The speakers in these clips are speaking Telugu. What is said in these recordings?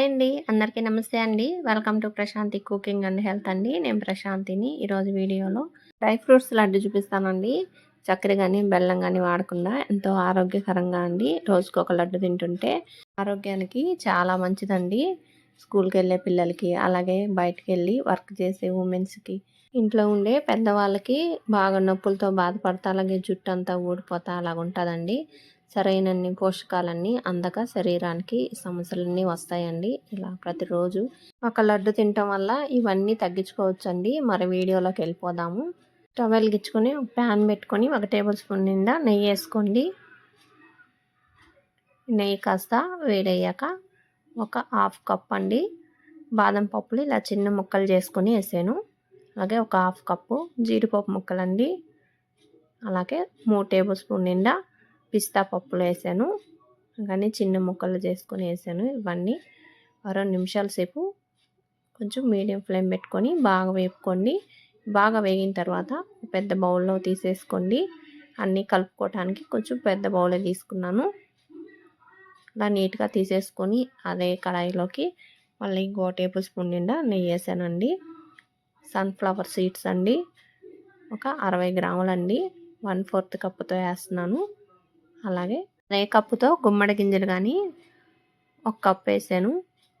అండి. అందరికీ నమస్తే అండి. Welcome to Prashanti cooking and health అండి. నేను ప్రశాంతిని ఈరోజు వీడియోలో డ్రై ఫ్రూట్స్ లడ్డు చూపిస్తానండి. చక్కెర కానీ బెల్లం కానీ వాడకుండా ఎంతో ఆరోగ్యకరంగా అండి. రోజుకి ఒక లడ్డు తింటుంటే ఆరోగ్యానికి చాలా మంచిదండి. స్కూల్కి వెళ్ళే పిల్లలకి అలాగే బయటకు వెళ్ళి వర్క్ చేసే ఉమెన్స్కి ఇంట్లో ఉండే పెద్దవాళ్ళకి బాగా నొప్పులతో బాధపడతా అలాగే జుట్టు అంతా ఊడిపోతా అలాగ ఉంటుందండి సరైనన్ని పోషకాలన్నీ అందక శరీరానికి సమస్యలన్నీ వస్తాయండి. ఇలా ప్రతిరోజు ఒక లడ్డు తినటం వల్ల ఇవన్నీ తగ్గించుకోవచ్చండి. మరి వీడియోలోకి వెళ్ళిపోదాము. స్టవ్ వెలిగించుకొని ప్యాన్ పెట్టుకొని ఒక టేబుల్ స్పూన్ నిండా నెయ్యి వేసుకోండి. నెయ్యి కాస్త వేడయ్యాక ఒక హాఫ్ కప్ అండి. బాదం పప్పులు ఇలా చిన్న ముక్కలు చేసుకొని వేసాను. అలాగే ఒక హాఫ్ కప్పు జీడిపప్పు ముక్కలండి. అలాగే మూడు టేబుల్ స్పూన్ నిండా పప్పులు వేసాను. కానీ చిన్న ముక్కలు చేసుకొని వేసాను. ఇవన్నీ రెండు నిమిషాల సేపు కొంచెం మీడియం ఫ్లేమ్ పెట్టుకొని బాగా వేపుకోండి. బాగా వేగిన తర్వాత పెద్ద బౌల్లో తీసేసుకోండి. అన్నీ కలుపుకోవటానికి కొంచెం పెద్ద బౌలే తీసుకున్నాను. అలా నీట్గా తీసేసుకొని అదే కడాయిలోకి మళ్ళీ ఇంకో టేబుల్ స్పూన్ నిండా నెయ్యి వేసానండి. సన్ఫ్లవర్ సీడ్స్ అండి. ఒక అరవై గ్రాములండి. వన్ ఫోర్త్ కప్పుతో వేస్తున్నాను. అలాగే అదే కప్పుతో గుమ్మడి గింజలు కానీ ఒక కప్ వేసాను.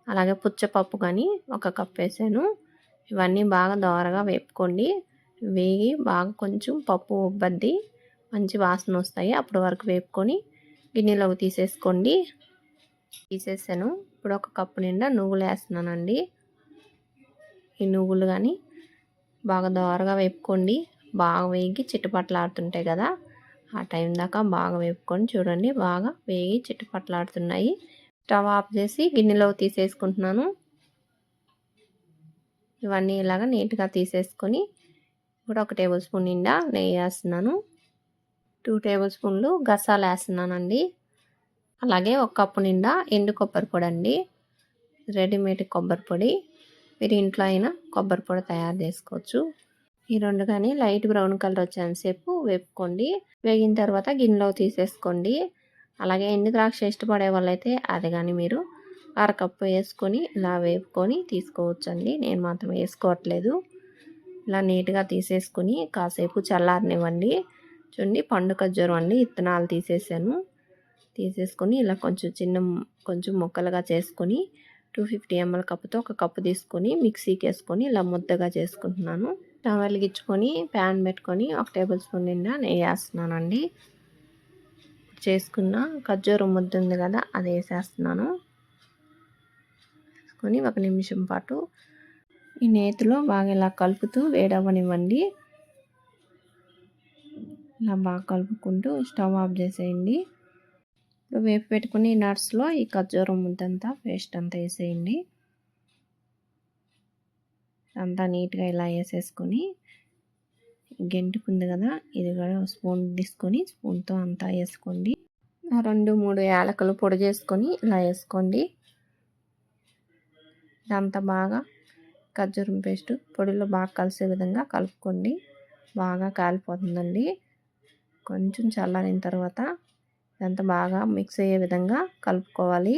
అలాగే పుచ్చపప్పు కానీ ఒక కప్ వేసాను. ఇవన్నీ బాగా దోరగా వేపుకోండి. వేగి బాగా కొంచెం పప్పు ఉబ్బద్ది మంచి వాసన వస్తాయి. అప్పటి వరకు వేపుకొని గిన్నెలోకి తీసేసుకోండి. తీసేసాను. ఇప్పుడు ఒక కప్పు నిండా నువ్వులు వేస్తున్నానండి. ఈ నువ్వులు కానీ బాగా దోరగా వేపుకోండి. బాగా వేగి చిట్టుపట్లాడుతుంటాయి కదా. ఆ టైం దాకా బాగా వేపుకొని చూడండి. బాగా వేగి చిట్టుపట్లాడుతున్నాయి స్టవ్ ఆఫ్ చేసి గిన్నెలో తీసేసుకుంటున్నాను. ఇవన్నీ ఇలాగ నీట్గా తీసేసుకొని ఇప్పుడు ఒక టేబుల్ స్పూన్ నిండా నెయ్యి వేస్తున్నాను. టూ టేబుల్ స్పూన్లు గసాలు వేస్తున్నానండి. అలాగే ఒక కప్పు నిండా ఎండు కొబ్బరి పొడి అండి. రెడీమేడ్ కొబ్బరి పొడి. మీరు ఇంట్లో అయినా కొబ్బరి పొడి తయారు చేసుకోవచ్చు. ఈ రెండు కానీ లైట్ బ్రౌన్ కలర్ వచ్చేంతసేపు వేపుకోండి. వేగిన తర్వాత గిన్నెలో తీసేసుకోండి. అలాగే ఎండు ద్రాక్ష ఇష్టపడే వాళ్ళైతే అది కానీ మీరు అరకప్పు వేసుకొని ఇలా వేపుకొని తీసుకోవచ్చండి. నేను మాత్రం వేసుకోవట్లేదు. ఇలా నీట్గా తీసేసుకొని కాసేపు చల్లారనివ్వండి. చూడండి పండు ఖర్జూరం అండి. ఇత్తనాలు తీసేసాను. తీసేసుకొని ఇలా కొంచెం చిన్న కొంచెం ముక్కలుగా చేసుకొని టూ ఫిఫ్టీ ఎంఎల్ కప్పుతో ఒక కప్పు తీసుకొని మిక్సీకి వేసుకొని ఇలా ముద్దగా చేసుకుంటున్నాను. వెలిగించుకొని ప్యాన్ పెట్టుకొని ఒక టేబుల్ స్పూన్ నిండా నెయ్యి వేస్తున్నానండి. చేసుకున్న ఖర్జూరం ముద్ద ఉంది కదా అది వేసేస్తున్నాను. వేసుకొని ఒక నిమిషం పాటు ఈ నేతిలో బాగా ఇలా కలుపుతూ వేడవ్వనివ్వండి. ఇలా బాగా కలుపుకుంటూ స్టవ్ ఆఫ్ చేసేయండి. ఇప్పుడు వేపు పెట్టుకుని నట్స్లో ఈ ఖర్జూరం ముద్దంతా పేస్ట్ అంతా వేసేయండి. అంతా నీట్గా ఇలా వేసేసుకొని గెంటుకుంది కదా ఇది కూడా స్పూన్ తీసుకొని స్పూన్తో అంతా వేసుకోండి. రెండు మూడు యాలకులు పొడి చేసుకొని ఇలా వేసుకోండి. ఇదంతా బాగా ఖర్జూరం పేస్ట్ పొడిలో బాగా కలిసే విధంగా కలుపుకోండి. బాగా కాలిపోతుందండి. కొంచెం చల్లారిన తర్వాత ఇదంతా బాగా మిక్స్ అయ్యే విధంగా కలుపుకోవాలి.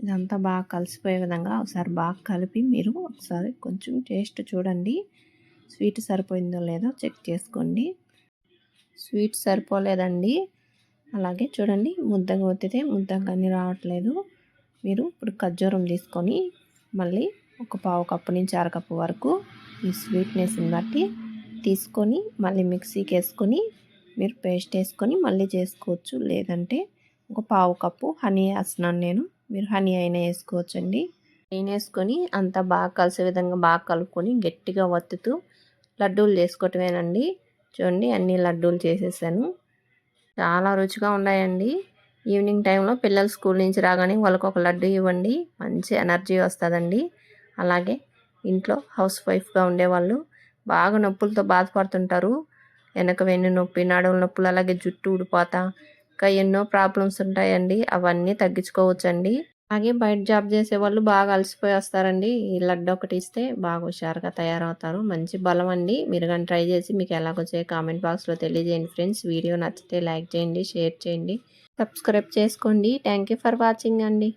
ఇదంతా బాగా కలిసిపోయే విధంగా ఒకసారి బాగా కలిపి మీరు ఒకసారి కొంచెం టేస్ట్ చూడండి. స్వీట్ సరిపోయిందో లేదో చెక్ చేసుకోండి. స్వీట్ సరిపోలేదండి. అలాగే చూడండి ముద్దగా ఒత్తితే ముద్దగా కానీ రావట్లేదు. మీరు ఇప్పుడు ఖర్జూరం తీసుకొని మళ్ళీ ఒక పావు కప్పు నుంచి అరకప్పు వరకు ఈ స్వీట్నెస్ని బట్టి తీసుకొని మళ్ళీ మిక్సీకి వేసుకొని మీరు పేస్ట్ వేసుకొని మళ్ళీ చేసుకోవచ్చు. లేదంటే ఒక పావు కప్పు హనీ వేస్తున్నాను నేను. మీరు హనీ అయినా వేసుకోవచ్చండి. నెయ్యి వేసుకొని అంతా బాగా కలిసే విధంగా బాగా కలుపుకొని గట్టిగా వత్తుతూ లడ్డూలు చేసుకోవటమేనండి. చూడండి అన్ని లడ్డూలు చేసేసాను. చాలా రుచిగా ఉన్నాయండి. ఈవినింగ్ టైంలో పిల్లలు స్కూల్ నుంచి రాగానే వాళ్ళకి ఒక లడ్డు ఇవ్వండి. మంచి ఎనర్జీ వస్తుందండి. అలాగే ఇంట్లో హౌస్ వైఫ్గా ఉండేవాళ్ళు బాగా నొప్పులతో బాధపడుతుంటారు. వెనక వెన్ను నొప్పి నడుము నొప్పులు అలాగే జుట్టు ఊడిపోతా ఇంకా ఎన్నో ప్రాబ్లమ్స్ ఉంటాయండి. అవన్నీ తగ్గించుకోవచ్చండి. అలాగే బయట జాబ్ చేసే వాళ్ళు బాగా అలసిపోయి వస్తారండి. ఈ లడ్డు ఒకటి ఇస్తే బాగా హుషారుగా తయారవుతారు. మంచి బలం అండి. మీరు కానీ ట్రై చేసి మీకు ఎలాగొచ్చే కామెంట్ బాక్స్లో తెలియజేయండి ఫ్రెండ్స్ వీడియో నచ్చితే లైక్ చేయండి షేర్ చేయండి. సబ్స్క్రైబ్ చేసుకోండి. థ్యాంక్ యూ ఫర్ వాచింగ్ అండి.